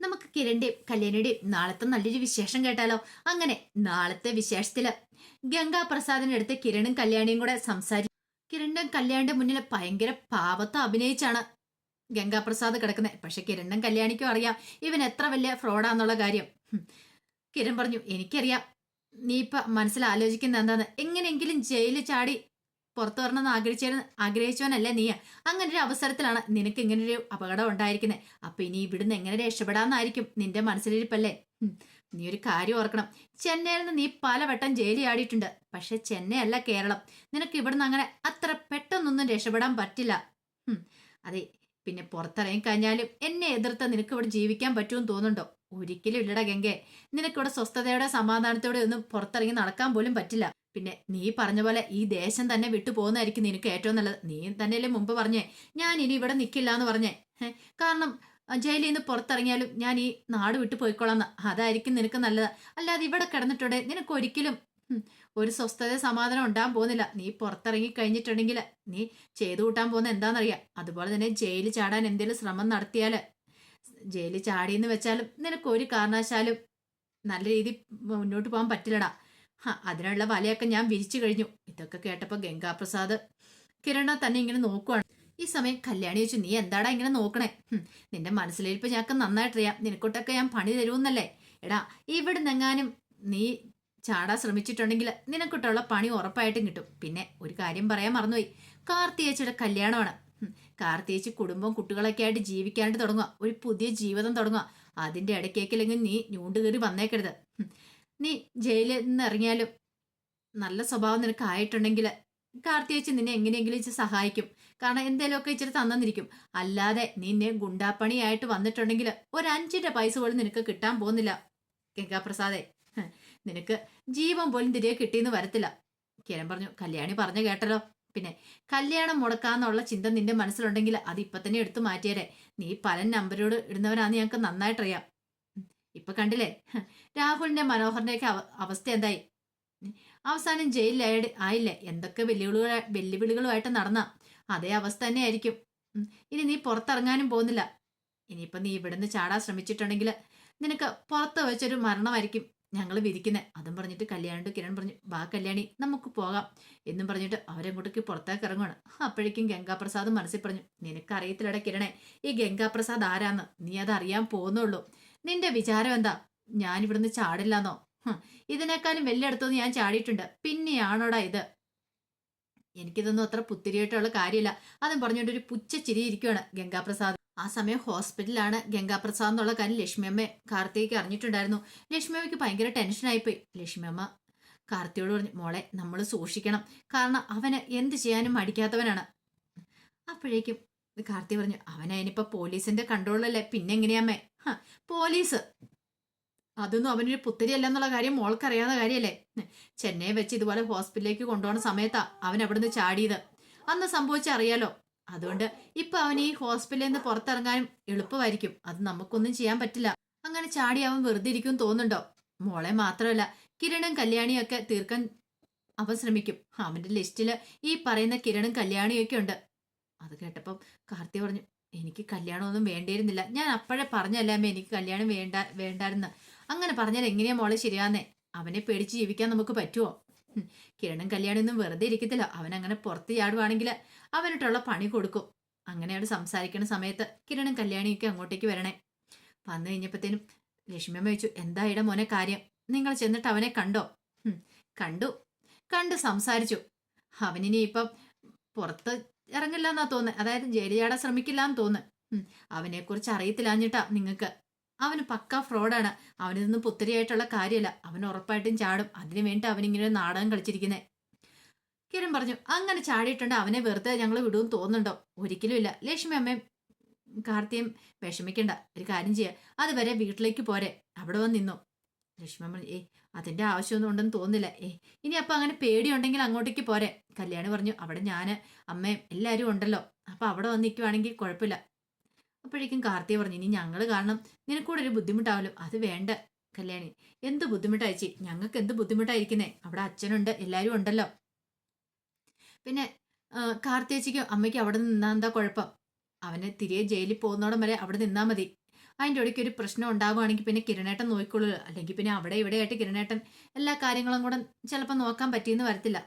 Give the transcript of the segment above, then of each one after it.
നമുക്ക് കിരണിന്റെയും കല്യാണിയുടെയും നാളത്തെ നല്ലൊരു വിശേഷം കേട്ടാലോ? അങ്ങനെ നാളത്തെ വിശേഷത്തിൽ ഗംഗാ പ്രസാദിന്റെ അടുത്ത് കിരണും കല്യാണിയും കൂടെ സംസാരിക്കും കിരണിന്റെ കല്യാണിന്റെ മുന്നിൽ ഭയങ്കര പാവത്ത് അഭിനയിച്ചാണ് ഗംഗാപ്രസാദ് കിടക്കുന്നത് പക്ഷെ കിരണിനും കല്യാണിക്കും അറിയാം. ഇവൻ എത്ര വലിയ ഫ്രോഡാന്നുള്ള കാര്യം. കിരൺ പറഞ്ഞു എനിക്കറിയാം. നീ ഇപ്പൊ മനസ്സിൽ ആലോചിക്കുന്ന എന്താന്ന്. എങ്ങനെയെങ്കിലും ജയിലിൽ ചാടി പുറത്തു വരണമെന്ന് ആഗ്രഹിച്ച ആഗ്രഹിച്ചവനല്ലേ നീ അങ്ങനെ ഒരു അവസരത്തിലാണ് നിനക്ക് ഇങ്ങനെ ഒരു അപകടം ഉണ്ടായിരിക്കുന്നത്. അപ്പൊ ഇനി ഇവിടുന്ന് എങ്ങനെ രക്ഷപ്പെടാമെന്നായിരിക്കും നിന്റെ മനസ്സിലിരിപ്പല്ലേ? നീ ഒരു കാര്യം ഓർക്കണം. ചെന്നൈയിൽ നിന്ന് നീ പലവട്ടം ജയിലി ആടിയിട്ടുണ്ട് പക്ഷെ ചെന്നൈ അല്ല കേരളം. നിനക്ക് ഇവിടുന്ന് അങ്ങനെ അത്ര പെട്ടെന്നൊന്നും രക്ഷപ്പെടാൻ പറ്റില്ല. അതെ പിന്നെ പുറത്തിറങ്ങി കഴിഞ്ഞാലും എന്നെ എതിർത്ത് നിനക്ക് ഇവിടെ ജീവിക്കാൻ പറ്റുമെന്ന് തോന്നുന്നുണ്ടോ? ഒരിക്കലും ഇല്ലടാ ഗംഗെ. നിനക്കിവിടെ സ്വസ്ഥതയോടെ സമാധാനത്തോടെ ഒന്നും പുറത്തിറങ്ങി നടക്കാൻ പോലും പറ്റില്ല. പിന്നെ നീ പറഞ്ഞ പോലെ ഈ ദേശം തന്നെ വിട്ടു പോകുന്നതായിരിക്കും നിനക്ക് ഏറ്റവും നല്ലത്. നീ തന്നെയല്ലേ മുമ്പ് പറഞ്ഞേ ഞാൻ ഇനി ഇവിടെ നിൽക്കില്ല എന്ന് പറഞ്ഞേ. കാരണം ജയിലിൽ നിന്ന് പുറത്തിറങ്ങിയാലും ഞാൻ ഈ നാട് വിട്ടു പോയിക്കോളാം അതായിരിക്കും നിനക്ക് നല്ലത്. അല്ലാതെ ഇവിടെ കിടന്നിട്ടുണ്ടെ നിനക്ക് ഒരിക്കലും ഒരു സ്വസ്ഥത സമാധാനം ഉണ്ടാകാൻ പോകുന്നില്ല. നീ പുറത്തിറങ്ങി കഴിഞ്ഞിട്ടുണ്ടെങ്കിൽ നീ ചെയ്തു കൂട്ടാൻ പോകുന്ന എന്താണെന്നറിയാം? അതുപോലെ തന്നെ ജയിലിൽ ചാടാൻ എന്തെങ്കിലും ശ്രമം നടത്തിയാൽ ജയിലിൽ ചാടിയെന്ന് വെച്ചാലും നിനക്ക് ഒരു കാരണവശാലും നല്ല രീതി മുന്നോട്ട് പോകാൻ പറ്റില്ലടാ. അതിനുള്ള വലയൊക്കെ ഞാൻ വിരിച്ചു കഴിഞ്ഞു. ഇതൊക്കെ കേട്ടപ്പോ ഗംഗാപ്രസാദ് കിരണ തന്നെ ഇങ്ങനെ നോക്കുവാണ്. ഈ സമയം കല്യാണി ചോദിച്ചു നീ എന്താടാ ഇങ്ങനെ നോക്കണേ? നിന്റെ മനസ്സിലിരിപ്പ് ഞങ്ങൾക്ക് നന്നായിട്ടറിയാം. നിനക്കൊട്ടൊക്കെ ഞാൻ പണി തരുമെന്നല്ലേ? എടാ ഇവിടെ ഇവിടുന്നെങ്ങാനും നീ ചാടാ ശ്രമിച്ചിട്ടുണ്ടെങ്കിൽ നിനക്കിട്ടുള്ള പണി ഉറപ്പായിട്ടും കിട്ടും. പിന്നെ ഒരു കാര്യം പറയാൻ മറന്നുപോയി. കാർത്തിയേച്ചിയുടെ കല്യാണമാണ്. കാർത്തിയേച്ചി കുടുംബം കുട്ടികളൊക്കെ ആയിട്ട് ജീവിക്കാനായിട്ട് തുടങ്ങുക ഒരു പുതിയ ജീവിതം തുടങ്ങുക അതിന്റെ ഇടയ്ക്കേക്കില്ലെങ്കിൽ നീ ഞൂണ്ട് കയറി വന്നേക്കരുത് നീ ജയിലിൽ നിന്ന് ഇറങ്ങിയാലും നല്ല സ്വഭാവം നിനക്ക് ആയിട്ടുണ്ടെങ്കിൽ കാർത്തിയേച്ചി നിന്നെ എങ്ങനെയെങ്കിലും ഇച്ചിരി സഹായിക്കും. കാരണം എന്തേലുമൊക്കെ ഇച്ചിരി തന്നിരിക്കും അല്ലാതെ നിന്നെ ഗുണ്ടാപ്പണിയായിട്ട് വന്നിട്ടുണ്ടെങ്കിൽ ഒരു അഞ്ചിന്റെ പൈസ പോലും നിനക്ക് കിട്ടാൻ പോകുന്നില്ല. ഗംഗാപ്രസാദേ നിനക്ക് ജീവൻ പോലും തിരികെ കിട്ടിയെന്ന് വരത്തില്ല. കിരൺ പറഞ്ഞു കല്യാണി പറഞ്ഞു കേട്ടല്ലോ. പിന്നെ കല്യാണം മുടക്കാന്നുള്ള ചിന്ത നിന്റെ മനസ്സിലുണ്ടെങ്കിൽ അത് ഇപ്പൊ തന്നെ എടുത്തു മാറ്റിയേരെ. നീ പല നമ്പരോട് ഇടുന്നവനാന്ന് ഞങ്ങൾക്ക് നന്നായിട്ടറിയാം. ഇപ്പൊ കണ്ടില്ലേ? രാഹുലിന്റെ മനോഹറിന്റെയൊക്കെ അവ- അവസ്ഥ എന്തായി? അവസാനം ജയിലിലായി ആയില്ലേ? എന്തൊക്കെ വെല്ലുവിളികൾ വെല്ലുവിളികളുമായിട്ട് നടന്ന അതേ അവസ്ഥ തന്നെയായിരിക്കും. ഇനി നീ പുറത്തിറങ്ങാനും പോകുന്നില്ല. ഇനിയിപ്പൊ നീ ഇവിടുന്ന് ചാടാൻ ശ്രമിച്ചിട്ടുണ്ടെങ്കിൽ നിനക്ക് പുറത്ത് വെച്ചൊരു മരണമായിരിക്കും ഞങ്ങൾ വിധിക്കുന്നത് അതും പറഞ്ഞിട്ട് കല്യാണിട്ട് കിരൺ പറഞ്ഞു ബാ കല്യാണി നമുക്ക് പോകാം എന്നും പറഞ്ഞിട്ട് അവരെങ്ങോട്ടേക്ക് പുറത്തേക്ക് ഇറങ്ങുവാണ്. അപ്പോഴേക്കും ഗംഗാപ്രസാദ് മനസ്സിൽ പറഞ്ഞു നിനക്കറിയത്തില്ലട കിരണേ ഈ ഗംഗാപ്രസാദ് ആരാന്ന്? നീ അത് അറിയാൻ പോകുന്നുള്ളൂ നിന്റെ വിചാരം എന്താ? ഞാൻ ഇവിടുന്ന് ചാടില്ലെന്നോ? ഇതിനേക്കാളും വലിയടത്തൊന്നും ഞാൻ ചാടിയിട്ടുണ്ട്. പിന്നെയാണോടാ ഇത്? എനിക്കിതൊന്നും അത്ര പുത്തിരിയായിട്ടുള്ള കാര്യമില്ല. അതും പറഞ്ഞുകൊണ്ട് ഒരു പുച്ച ചിരി ഇരിക്കുവാണ് ഗംഗാപ്രസാദ്. ആ സമയം ഹോസ്പിറ്റലിലാണ് ഗംഗാപ്രസാദ് എന്നുള്ള കാര്യം ലക്ഷ്മിയമ്മ കാർത്തികയ്ക്ക് അറിഞ്ഞിട്ടുണ്ടായിരുന്നു. ലക്ഷ്മിയമ്മയ്ക്ക് ഭയങ്കര ടെൻഷനായിപ്പോയി. ലക്ഷ്മിയമ്മ കാർത്തിയോട് പറഞ്ഞു മോളെ നമ്മൾ സൂക്ഷിക്കണം. കാരണം അവന് എന്ത് ചെയ്യാനും മടിക്കാത്തവനാണ്. അപ്പോഴേക്കും കാർത്തി പറഞ്ഞു അവനെ ഇനിയിപ്പോൾ പോലീസിന്റെ കൺട്രോളല്ലേ പിന്നെ എങ്ങനെയാമ്മേ പോലീസ്. അതൊന്നും അവനൊരു പുത്തരിയല്ല എന്നുള്ള കാര്യം മോൾക്കറിയാവുന്ന കാര്യമല്ലേ ചെന്നൈ വെച്ച് ഇതുപോലെ ഹോസ്പിറ്റലിലേക്ക് കൊണ്ടുപോകുന്ന സമയത്താ അവൻ അവിടുന്ന് ചാടിയത്. അന്ന് സംഭവിച്ചറിയാലോ അതുകൊണ്ട് ഇപ്പൊ അവൻ ഈ ഹോസ്പിറ്റലിൽ നിന്ന് പുറത്തിറങ്ങാനും എളുപ്പമായിരിക്കും. അത് നമുക്കൊന്നും ചെയ്യാൻ പറ്റില്ല. അങ്ങനെ ചാടി അവൻ വെറുതെ ഇരിക്കും തോന്നുന്നുണ്ടോ? മോളെ മാത്രമല്ല കിരണും കല്യാണിയും ഒക്കെ തീർക്കാൻ അവൻ ശ്രമിക്കും. അവന്റെ ലിസ്റ്റിൽ ഈ പറയുന്ന കിരണും കല്യാണിയും ഒക്കെ ഉണ്ട്. അത് കേട്ടപ്പം കാർത്തി പറഞ്ഞു എനിക്ക് കല്യാണമൊന്നും വേണ്ടിയിരുന്നില്ല. ഞാൻ അപ്പോഴേ പറഞ്ഞല്ലേ എനിക്ക് കല്യാണം വേണ്ട വേണ്ടായിരുന്നു. അങ്ങനെ പറഞ്ഞാൽ എങ്ങനെയാ മോളെ ശരിയാന്നേ അവനെ പേടിച്ച് ജീവിക്കാൻ നമുക്ക് പറ്റുമോ കിരണും കല്യാണിയൊന്നും വെറുതെ ഇരിക്കത്തില്ല. അവൻ അങ്ങനെ പുറത്ത് ചാടുവാണെങ്കിൽ അവനിട്ടുള്ള പണി കൊടുക്കും. അങ്ങനെയാണ് സംസാരിക്കുന്ന സമയത്ത് കിരണും കല്യാണിയൊക്കെ അങ്ങോട്ടേക്ക് വരണേ. വന്നു കഴിഞ്ഞപ്പോഴത്തേനും ലക്ഷ്മിയമ്മ ചോദിച്ചു എന്താ ഇട മോനെ കാര്യം? നിങ്ങൾ ചെന്നിട്ട് അവനെ കണ്ടു? കണ്ടു. കണ്ട് സംസാരിച്ചു. അവനിനി ഇപ്പം പുറത്ത് ഇറങ്ങില്ല എന്നാ തോന്നുന്നത് അതായത് ജയിലിയാടാൻ ശ്രമിക്കില്ല എന്ന് തോന്നുന്നു. അവനെ കുറിച്ച് അറിയത്തില്ലാഞ്ഞിട്ടാ നിങ്ങൾക്ക് അവന് പക്ക ഫ്രോഡാണ്. അവനിതൊന്നും പുത്തരിയായിട്ടുള്ള കാര്യമല്ല അവൻ ഉറപ്പായിട്ടും ചാടും. അതിനു വേണ്ടി അവനിങ്ങനെ നാടകം കളിച്ചിരിക്കുന്നേ. കിരൺ പറഞ്ഞു അങ്ങനെ ചാടിയിട്ടുണ്ട്. അവനെ വെറുതെ ഞങ്ങൾ വിടുമെന്ന് തോന്നുന്നുണ്ടോ? ഒരിക്കലും ഇല്ല. ലക്ഷ്മി അമ്മയും കാർത്തിയും വിഷമിക്കണ്ട. ഒരു കാര്യം ചെയ്യുക അതുവരെ വീട്ടിലേക്ക് പോരെ. അവിടെ വന്ന് നിന്നു. ലക്ഷ്മി അമ്മ ഏ അതിന്റെ ആവശ്യമൊന്നും ഉണ്ടെന്ന് തോന്നില്ല ഏ ഇനി അപ്പൊ അങ്ങനെ പേടിയുണ്ടെങ്കിൽ അങ്ങോട്ടേക്ക് പോരെ. കല്യാണി പറഞ്ഞു അവിടെ ഞാൻ അമ്മയും എല്ലാവരും ഉണ്ടല്ലോ. അപ്പൊ അവിടെ വന്ന് നിൽക്കുവാണെങ്കിൽ കുഴപ്പമില്ല. അപ്പോഴേക്കും കാർത്തിക പറഞ്ഞു ഇനി ഞങ്ങൾ കാരണം നിനക്കൂടെ ഒരു ബുദ്ധിമുട്ടാവല്ലോ. അത് വേണ്ട കല്യാണി. എന്ത് ബുദ്ധിമുട്ടയച്ചി ഞങ്ങൾക്ക് എന്ത് ബുദ്ധിമുട്ടായിരിക്കുന്നേ? അവിടെ അച്ഛനുണ്ട് എല്ലാവരും ഉണ്ടല്ലോ. പിന്നെ കാർത്തിയച്ചിക്കും അമ്മയ്ക്കും അവിടെ നിന്നാ എന്താ കുഴപ്പം? അവന് തിരികെ ജയിലിൽ പോകുന്നോടം വരെ അവിടെ നിന്നാ മതി. അതിന്റെ ഇടയ്ക്ക് ഒരു പ്രശ്നം ഉണ്ടാവുകയാണെങ്കിൽ പിന്നെ കിരണേട്ടൻ നോക്കിക്കൊള്ളൂ അല്ലെങ്കിൽ പിന്നെ അവിടെ ഇവിടെ ആയിട്ട് കിരണേട്ടൻ എല്ലാ കാര്യങ്ങളും കൂടെ ചിലപ്പോൾ നോക്കാൻ പറ്റിയെന്ന് വരത്തില്ല.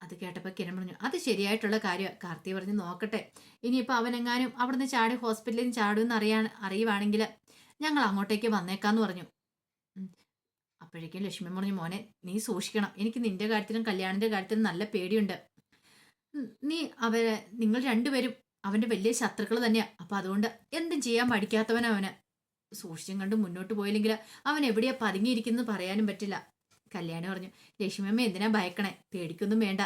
അത് കേട്ടപ്പോൾ കിരൺ പറഞ്ഞു അത് ശരിയായിട്ടുള്ള കാര്യമാണ് കാർത്തി പറഞ്ഞ് നോക്കട്ടെ. ഇനിയിപ്പോൾ അവനെങ്ങാനും അവിടുന്ന് ചാടി ഹോസ്പിറ്റലിൽ നിന്ന് ചാടുമെന്ന് അറിയാൻ അറിയുവാണെങ്കിൽ ഞങ്ങൾ അങ്ങോട്ടേക്ക് വന്നേക്കാന്ന് പറഞ്ഞു. അപ്പോഴേക്കും ലക്ഷ്മി പറഞ്ഞു മോനെ നീ സൂക്ഷിക്കണം. എനിക്ക് നിന്റെ കാര്യത്തിലും കല്യാണിന്റെ കാര്യത്തിലും നല്ല പേടിയുണ്ട്. നീ അവരെ നിങ്ങൾ രണ്ടുപേരും അവന്റെ വലിയ ശത്രുക്കൾ തന്നെയാ. അപ്പൊ അതുകൊണ്ട് എന്തും ചെയ്യാൻ പഠിക്കാത്തവൻ അവന്. സൂക്ഷിച്ചും കണ്ട് മുന്നോട്ട് പോയില്ലെങ്കിൽ അവൻ എവിടെയാ പതുങ്ങിയിരിക്കുന്നത് പറയാനും പറ്റില്ല. കല്യാണി പറഞ്ഞു ലക്ഷ്മിയമ്മ എന്തിനാ ഭയക്കണേ? പേടിക്കൊന്നും വേണ്ട.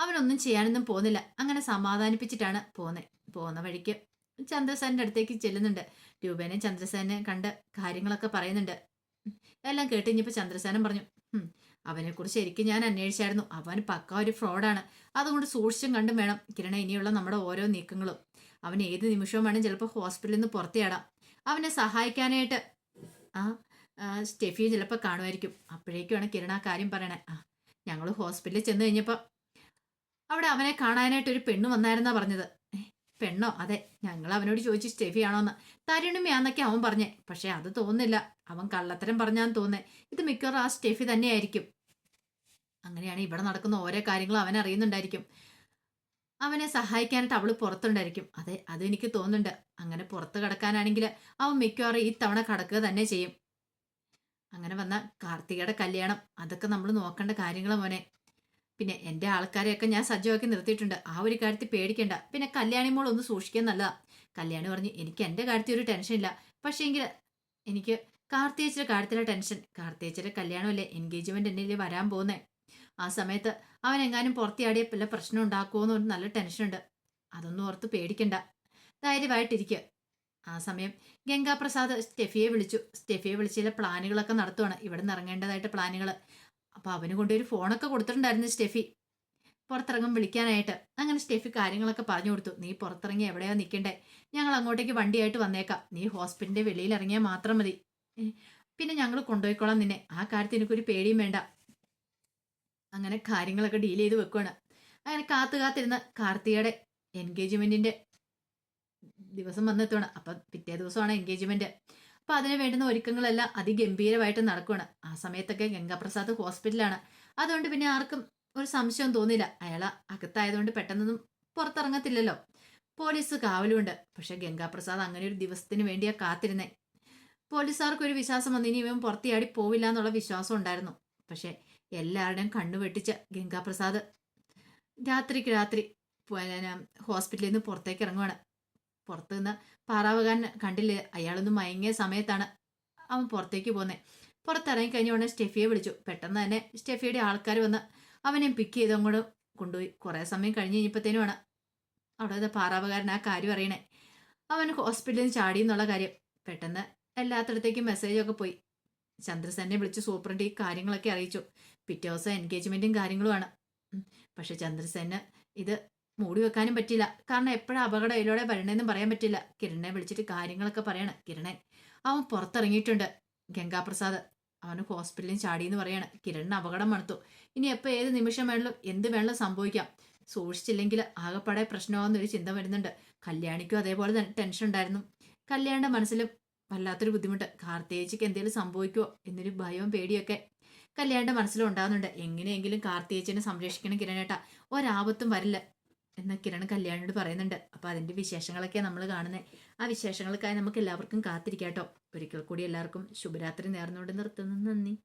അവനൊന്നും ചെയ്യാനൊന്നും പോകുന്നില്ല. അങ്ങനെ സമാധാനിപ്പിച്ചിട്ടാണ് പോകുന്നത് പോകുന്ന വഴിക്ക് ചന്ദ്രസേനന്റെ അടുത്തേക്ക് ചെല്ലുന്നുണ്ട്. രൂപേനെ ചന്ദ്രസേനെ കണ്ട് കാര്യങ്ങളൊക്കെ പറയുന്നുണ്ട്. എല്ലാം കേട്ട് ഇനിയിപ്പോൾ ചന്ദ്രസേനൻ പറഞ്ഞു "ഹും, അവനെക്കുറിച്ച് ശരിക്കും ഞാൻ അന്വേഷിച്ചായിരുന്നു. അവൻ പക്ക ഒരു ഫ്രോഡാണ്. അതുകൊണ്ട് സൂക്ഷിച്ചും കണ്ടും വേണം കിരണ ഇനിയുള്ള നമ്മുടെ ഓരോ നീക്കങ്ങളും. അവൻ ഏത് നിമിഷവും വേണം ചിലപ്പോൾ ഹോസ്പിറ്റലിൽ നിന്ന് പുറത്തിയാടാം അവനെ സഹായിക്കാനായിട്ട് ആ സ്റ്റെഫിയും സ്റ്റെഫി ചിലപ്പോൾ കാണുമായിരിക്കും. അപ്പോഴേക്കുമാണ് കിരണ കാര്യം പറയണേ. ആ ഞങ്ങൾ ഹോസ്പിറ്റലിൽ ചെന്ന് കഴിഞ്ഞപ്പോൾ അവിടെ അവനെ കാണാനായിട്ട് ഒരു പെണ്ണ് വന്നായിരുന്നാ പറഞ്ഞത്. പെണ്ണോ? അതെ ഞങ്ങൾ അവനോട് ചോദിച്ചു സ്റ്റെഫി ആണോന്ന് തരുണിമയാന്നൊക്കെ അവൻ പറഞ്ഞേ. പക്ഷേ അത് തോന്നില്ല അവൻ കള്ളത്തരം പറഞ്ഞാന്ന് തോന്നേ. ഇത് മിക്കവാറും ആ സ്റ്റെഫി തന്നെയായിരിക്കും. അങ്ങനെയാണ് ഇവിടെ നടക്കുന്ന ഓരോ കാര്യങ്ങളും അവൻ അറിയുന്നുണ്ടായിരിക്കും. അവനെ സഹായിക്കാനായിട്ട് അവൾ പുറത്തുണ്ടായിരിക്കും. അതെ അത് എനിക്ക് തോന്നുന്നുണ്ട്. അങ്ങനെ പുറത്ത് കിടക്കാനാണെങ്കിൽ അവൻ മിക്കവാറും ഈ തവണ കടക്കുക തന്നെ ചെയ്യും. അങ്ങനെ വന്ന കാർത്തികയുടെ കല്യാണം. അതൊക്കെ നമ്മൾ നോക്കേണ്ട കാര്യങ്ങൾ മോനെ. പിന്നെ എന്റെ ആൾക്കാരെയൊക്കെ ഞാൻ സജ്ജമാക്കി നിർത്തിയിട്ടുണ്ട്. ആ ഒരു കാര്യത്തിൽ പേടിക്കേണ്ട. പിന്നെ കല്യാണി മോൾ ഒന്ന് സൂക്ഷിക്കാൻ നല്ലതാ. കല്യാണി പറഞ്ഞു എനിക്ക് എന്റെ കാര്യത്തിൽ ഒരു ടെൻഷൻ ഇല്ല. പക്ഷേങ്കിൽ എനിക്ക് കാർത്തിയച്ചിയുടെ കാര്യത്തിലെ ടെൻഷൻ കാർത്തിയച്ചിയുടെ കല്യാണമല്ലേ? എൻഗേജ്മെന്റ് എന്റെ വരാൻ പോകുന്നേ? ആ സമയത്ത് അവൻ എങ്ങാനും പുറത്തിയാടിയ വല്ല പ്രശ്നം ഉണ്ടാക്കുമോ എന്ന് നല്ല ടെൻഷനുണ്ട്. അതൊന്നും ഓർത്ത് പേടിക്കണ്ട. ധൈര്യമായിട്ടിരിക്കുക ആ സമയം ഗംഗാപ്രസാദ് സ്റ്റെഫിയെ വിളിച്ചു. സ്റ്റെഫിയെ വിളിച്ച് ചില പ്ലാനുകളൊക്കെ നടത്തുവാണ്. ഇവിടെ നിന്ന് ഇറങ്ങേണ്ടതായിട്ട് പ്ലാനുകൾ അപ്പോൾ അവന് കൊണ്ടൊരു ഫോണൊക്കെ കൊടുത്തിട്ടുണ്ടായിരുന്നു സ്റ്റെഫി. പുറത്തിറങ്ങും വിളിക്കാനായിട്ട്. അങ്ങനെ സ്റ്റെഫി കാര്യങ്ങളൊക്കെ പറഞ്ഞു കൊടുത്തു. നീ പുറത്തിറങ്ങി എവിടെയാ നിൽക്കണ്ടേ ഞങ്ങൾ അങ്ങോട്ടേക്ക് വണ്ടിയായിട്ട് വന്നേക്കാം. നീ ഹോസ്പിറ്റലിന്റെ വെളിയിൽ ഇറങ്ങിയാൽ മാത്രം മതി. പിന്നെ ഞങ്ങൾ കൊണ്ടുപോയിക്കോളാം നിന്നെ. ആ കാര്യത്തിൽ എനിക്കൊരു പേടിയും വേണ്ട. അങ്ങനെ കാര്യങ്ങളൊക്കെ ഡീൽ ചെയ്ത് വെക്കുവാണ്. അങ്ങനെ കാത്തു കാത്തിരുന്ന കാർത്തികയുടെ എൻഗേജ്മെന്റിന്റെ ദിവസം വന്നെത്തുകയാണ് അപ്പൊ പിറ്റേ ദിവസമാണ് എൻഗേജ്മെന്റ്. അപ്പൊ അതിന് വേണ്ടുന്ന ഒരുക്കങ്ങളെല്ലാം അതിഗംഭീരമായിട്ട് നടക്കുകയാണ് ആ സമയത്തൊക്കെ ഗംഗാപ്രസാദ് ഹോസ്പിറ്റലാണ്. അതുകൊണ്ട് പിന്നെ ആർക്കും ഒരു സംശയം തോന്നില്ല അയാൾ അകത്തായതുകൊണ്ട് പെട്ടെന്നൊന്നും പുറത്തിറങ്ങത്തില്ലല്ലോ. പോലീസ് കാവലുണ്ട്. പക്ഷെ ഗംഗാപ്രസാദ് അങ്ങനെ ഒരു ദിവസത്തിന് വേണ്ടിയാ കാത്തിരുന്നേ. പോലീസുകാർക്ക് ഒരു വിശ്വാസം വന്നു. ഇനി ഇവൻ പുറത്തിയാടി പോവില്ല എന്നുള്ള വിശ്വാസം ഉണ്ടായിരുന്നു. പക്ഷെ എല്ലാവരുടെയും കണ്ണു വെട്ടിച്ച ഗംഗാപ്രസാദ് രാത്രിക്ക് രാത്രി ഹോസ്പിറ്റലിൽ നിന്ന് പുറത്തേക്ക് ഇറങ്ങുവാണ്. പുറത്ത് നിന്ന് പാറാവുകാരൻ കണ്ടില്ലേ? അയാളൊന്ന് മയങ്ങിയ സമയത്താണ് അവൻ പുറത്തേക്ക് പോകുന്നത് പുറത്തിറങ്ങി കഴിഞ്ഞ ഉടനെ സ്റ്റെഫിയെ വിളിച്ചു. പെട്ടെന്ന് തന്നെ സ്റ്റെഫിയുടെ ആൾക്കാർ വന്ന് അവനെ പിക്ക് ചെയ്ത് അങ്ങോട്ട് കൊണ്ടുപോയി. കുറേ സമയം കഴിഞ്ഞ് കഴിഞ്ഞപ്പോഴത്തേനുമാണ് അവിടെ പാറാവുകാരൻ ആ കാര്യം അറിയണേ. അവൻ ഹോസ്പിറ്റലിൽ നിന്ന് ചാടി എന്നുള്ള കാര്യം. പെട്ടെന്ന് എല്ലാത്തിടത്തേക്കും മെസ്സേജൊക്കെ പോയി. ചന്ദ്രസേനെ വിളിച്ച് സൂപ്രണ്ട് ഈ കാര്യങ്ങളൊക്കെ അറിയിച്ചു. പിറ്റേ ദിവസം എൻഗേജ്മെന്റും കാര്യങ്ങളുമാണ്. പക്ഷെ ചന്ദ്രസേന ഇത് മൂടി വെക്കാനും പറ്റില്ല കാരണം എപ്പോഴും അപകടം ഇതിലൂടെ വരണമെന്നും പറയാൻ പറ്റില്ല കിരണനെ വിളിച്ചിട്ട് കാര്യങ്ങളൊക്കെ പറയണം കിരണൻ. അവൻ പുറത്തിറങ്ങിയിട്ടുണ്ട്. ഗംഗാപ്രസാദ്. അവന് ഹോസ്പിറ്റലിൽ ചാടിയെന്ന് പറയാണ്. കിരണിന് അപകടം മണത്തു ഇനി എപ്പോൾ ഏത് നിമിഷം വേണമെങ്കിലും എന്ത് വേണമെങ്കിലും സംഭവിക്കാം. സൂക്ഷിച്ചില്ലെങ്കിൽ ആകെപ്പാടെ പ്രശ്നമാകുന്നൊരു ചിന്ത വരുന്നുണ്ട്. കല്യാണിക്കും അതേപോലെ തന്നെ ടെൻഷൻ ഉണ്ടായിരുന്നു കല്യാണിന്റെ മനസ്സിലും വല്ലാത്തൊരു ബുദ്ധിമുട്ട്. കാർത്തിയേച്ചിക്ക് എന്തെങ്കിലും സംഭവിക്കുമോ എന്നൊരു ഭയവും പേടിയൊക്കെ കല്യാണിന്റെ മനസ്സിലുണ്ടാകുന്നുണ്ട് എങ്ങനെയെങ്കിലും കാർത്തിയേച്ചിനെ സംരക്ഷിക്കണം കിരണേട്ട. ഒരാപത്തും വരില്ല എന്ന് കിരൺ കല്യാണിനോട് പറയുന്നുണ്ട്. അപ്പൊ അതിന്റെ വിശേഷങ്ങളൊക്കെ നമ്മൾ കാണുന്നത് ആ വിശേഷങ്ങൾക്കായി നമുക്ക് എല്ലാവർക്കും കാത്തിരിക്കാട്ടോ. ഒരിക്കൽ കൂടി എല്ലാവർക്കും ശുഭരാത്രി നേർന്നുകൊണ്ട് നിർത്തുന്നു. നന്ദി.